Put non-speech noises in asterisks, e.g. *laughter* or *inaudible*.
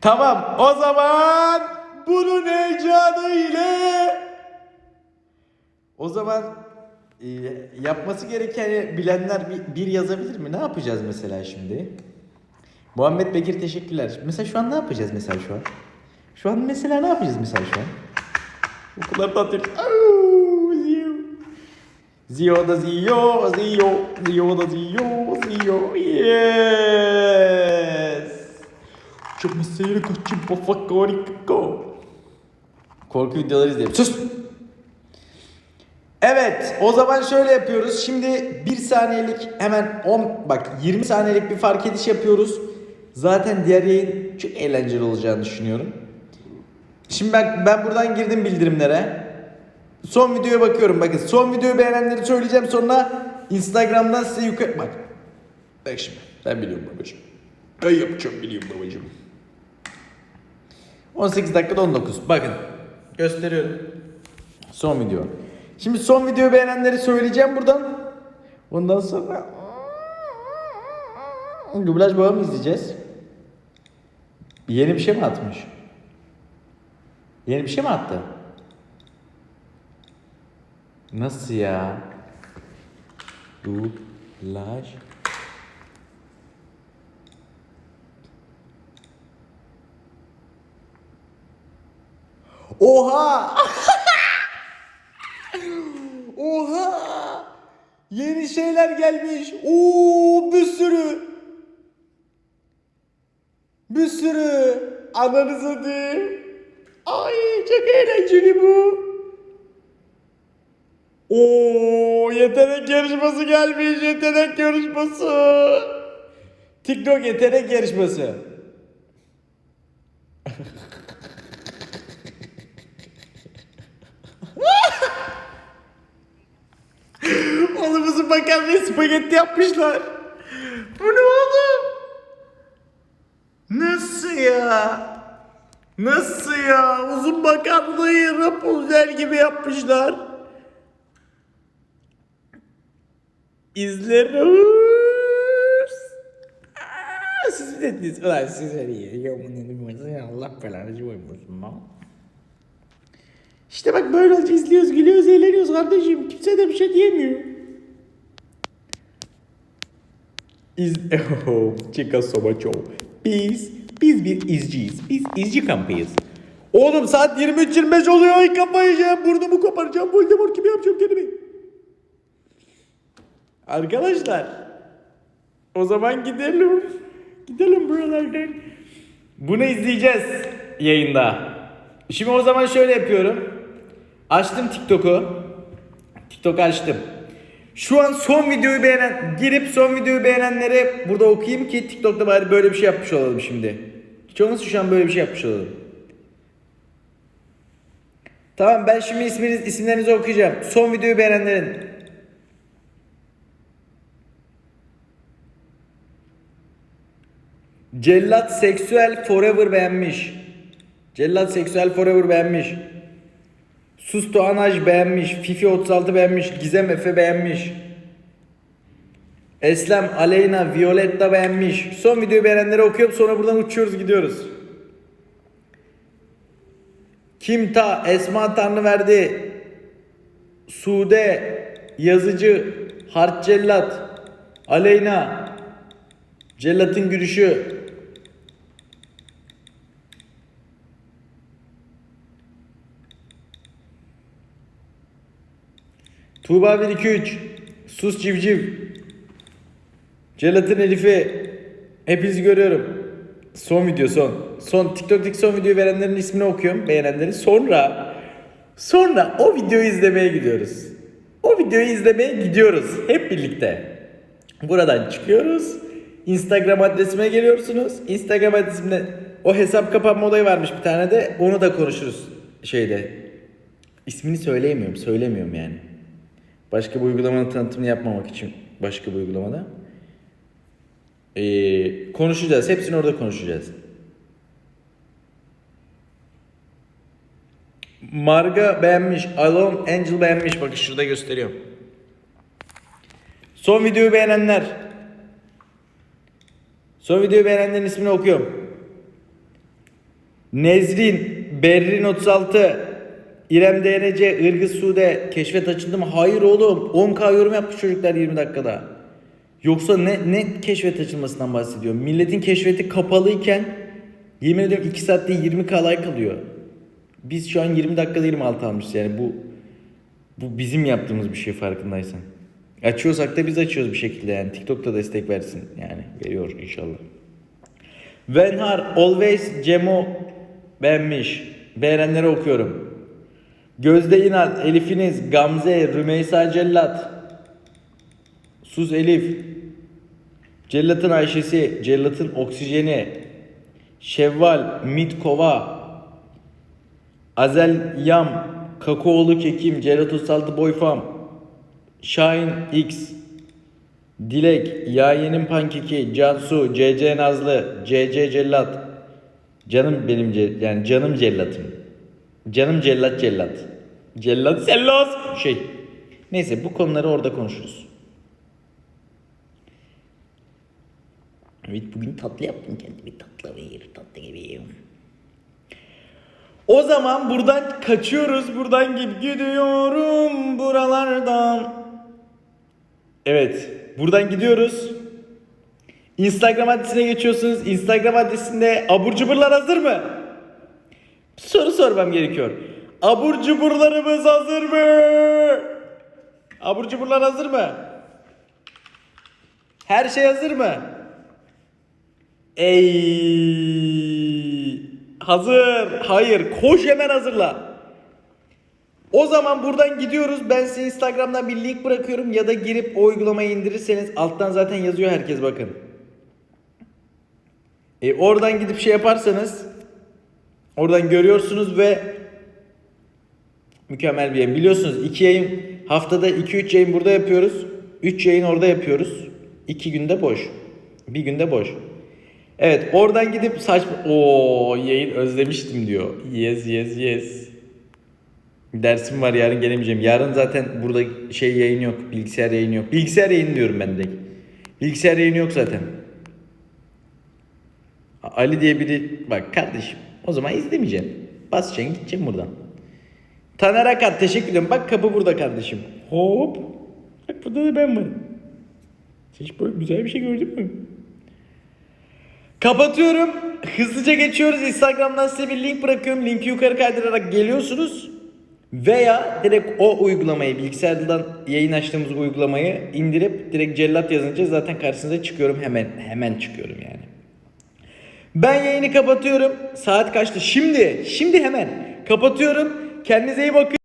Tamam o zaman bunun heyecanı ile o zaman e, yapması gerekeni bilenler bir, bir yazabilir mi? Ne yapacağız mesela şimdi? Muhammed Bekir teşekkürler. Mesela şu an ne yapacağız mesela şu an? Şu an mesela ne yapacağız mesela şu an? Okullar tatil. Au, ziyo. Ziyo da ziyo, ziyo, ziyo da ziyo, ziyo. Yes. Seyir pafak go. Korku videoları izleyelim. Sus. Evet o zaman şöyle yapıyoruz. Şimdi 1 saniyelik hemen 10 bak 20 saniyelik bir fark ediş yapıyoruz. Zaten diğer yayın çok eğlenceli olacağını düşünüyorum. Şimdi ben ben buradan girdim bildirimlere. Son videoya bakıyorum bakın. Son videoyu beğenenleri söyleyeceğim sonra Instagram'dan size yukarı bak. Bak şimdi ben biliyorum babacığım. Ben yapacağım biliyorum babacığım. 18 dakikada 19. Bakın gösteriyorum. Son video. Şimdi son videoyu beğenenleri söyleyeceğim buradan. Ondan sonra dublaj babamı izleyeceğiz. Yeni bir şey mi atmış? Yeni bir şey mi attı? Nasıl ya? Dublaj. Oha! Oha! Yeni şeyler gelmiş. Oo bir sürü. Bir sürü. Ananı satayım. Ay çok eğlenceli bu. Oo yetenek yarışması gelmiş. Yetenek yarışması. TikTok yetenek yarışması. Makarnayı spagetti yapmışlar. Bu ne oğlum? Nasıl ya? Nasıl ya? Uzun makarnayı Rapunzel gibi yapmışlar. İzleriz. Aa, Siz dediniz? Ulan siz öyle iyi. Allah belanı koymasın lan. İşte bak böyle olunca izliyoruz, gülüyoruz, eğleniyoruz kardeşim. Kimse de bir şey diyemiyor. İz... Oh, *laughs* Chica Sobaço. Biz, biz bir izciyiz. Biz izci kampıyız. Oğlum saat 23.25 oluyor. Ay kapayacağım. Burnumu koparacağım. Voldemort gibi yapacağım kendimi. Arkadaşlar. O zaman gidelim. Gidelim buralardan. Bunu izleyeceğiz yayında. Şimdi o zaman şöyle yapıyorum. Açtım TikTok'u. TikTok açtım. Şu an son videoyu beğenen, girip son videoyu beğenenlere burada okuyayım ki TikTok'ta bari böyle bir şey yapmış olalım şimdi. Olmazsa şu an böyle bir şey yapmış olalım. Tamam ben şimdi isminiz, isimlerinizi okuyacağım. Son videoyu beğenenlerin. Cellat Seksüel Forever beğenmiş. Cellat Seksüel Forever beğenmiş. Susto Anaj beğenmiş. Fifi 36 beğenmiş. Gizem Efe beğenmiş. Eslem, Aleyna, Violetta beğenmiş. Son videoyu beğenenleri okuyorum sonra buradan uçuyoruz gidiyoruz. Kimta, Esma Tanrıverdi, Sude, Yazıcı, Hart Cellat, Aleyna, Cellat'ın gülüşü, Tuğba 123 Sus Civciv. Celatın Elif'i Hepinizi görüyorum. Son video son. Son TikTok'taki son videoyu verenlerin ismini okuyorum Beğenenlerin. Sonra Sonra o videoyu izlemeye gidiyoruz. O videoyu izlemeye gidiyoruz. Hep birlikte. Buradan çıkıyoruz. Instagram adresime geliyorsunuz. Instagram adresimde o hesap kapanma olayı varmış bir tane de. Onu da konuşuruz şeyde. İsmini söyleyemiyorum söylemiyorum yani Başka bir uygulamanın tanıtımını yapmamak için başka bir uygulamada. Ee, konuşacağız. Hepsini orada konuşacağız. Marga beğenmiş. Alone Angel beğenmiş. Bakın şurada gösteriyorum. Son videoyu beğenenler. Son videoyu beğenenlerin ismini okuyorum. Nezrin, Berrin 36, İrem DNC, Irgız Sude, keşfet açıldı mı? Hayır oğlum. 10k yorum yapmış çocuklar 20 dakikada. Yoksa ne, ne keşfet açılmasından bahsediyor? Milletin keşfeti kapalıyken yemin ediyorum 2 saatte 20k like alıyor. Biz şu an 20 dakikada 26 almışız yani bu bu bizim yaptığımız bir şey farkındaysan. Açıyorsak da biz açıyoruz bir şekilde yani. TikTok'ta destek versin yani. Veriyor inşallah. Venhar Always Cemo beğenmiş. Beğenenleri okuyorum. Gözde İnal, Elifiniz, Gamze, Rümeysa Cellat, Suz Elif, Cellat'ın Ayşesi, Cellat'ın Oksijeni, Şevval, Mitkova, Azel Yam, Kakaolu Kekim, Cellat Usaltı Boyfam, Şahin X, Dilek, Yayenin Pankeki, Cansu, CC Nazlı, CC Cellat. Canım benim yani canım cellatım. Canım cellat cellat. Cellat sellos şey. Neyse bu konuları orada konuşuruz. Evet bugün tatlı yaptım kendimi tatlı bir tatlı gibiyim. O zaman buradan kaçıyoruz. Buradan gidiyorum buralardan. Evet. Buradan gidiyoruz. Instagram adresine geçiyorsunuz. Instagram adresinde abur cuburlar hazır mı? Soru sormam gerekiyor. Abur cuburlarımız hazır mı? Abur cuburlar hazır mı? Her şey hazır mı? Ey hazır. Hayır. Koş hemen hazırla. O zaman buradan gidiyoruz. Ben size Instagram'dan bir link bırakıyorum ya da girip o uygulamayı indirirseniz alttan zaten yazıyor herkes bakın. E, oradan gidip şey yaparsanız oradan görüyorsunuz ve mükemmel bir yayın. Biliyorsunuz iki yayın haftada 2-3 yayın burada yapıyoruz. 3 yayın orada yapıyoruz. 2 günde boş. Bir günde boş. Evet oradan gidip saçma... o yayın özlemiştim diyor. Yes yes yes. Dersim var yarın gelemeyeceğim. Yarın zaten burada şey yayın yok. Bilgisayar yayını yok. Bilgisayar yayını diyorum ben direkt. Bilgisayar yayını yok zaten. Ali diye biri bak kardeşim o zaman izlemeyeceğim. Basacaksın gideceğim buradan. Taner Akat teşekkür ederim. Bak kapı burada kardeşim. Hop. Bak burada da ben varım. Sen hiç böyle güzel bir şey gördün mü? Kapatıyorum. Hızlıca geçiyoruz. Instagram'dan size bir link bırakıyorum. Linki yukarı kaydırarak geliyorsunuz. Veya direkt o uygulamayı bilgisayardan yayın açtığımız uygulamayı indirip direkt cellat yazınca zaten karşınıza çıkıyorum hemen hemen çıkıyorum yani. Ben yayını kapatıyorum. Saat kaçtı? Şimdi, şimdi hemen kapatıyorum. Kendinize iyi bakın.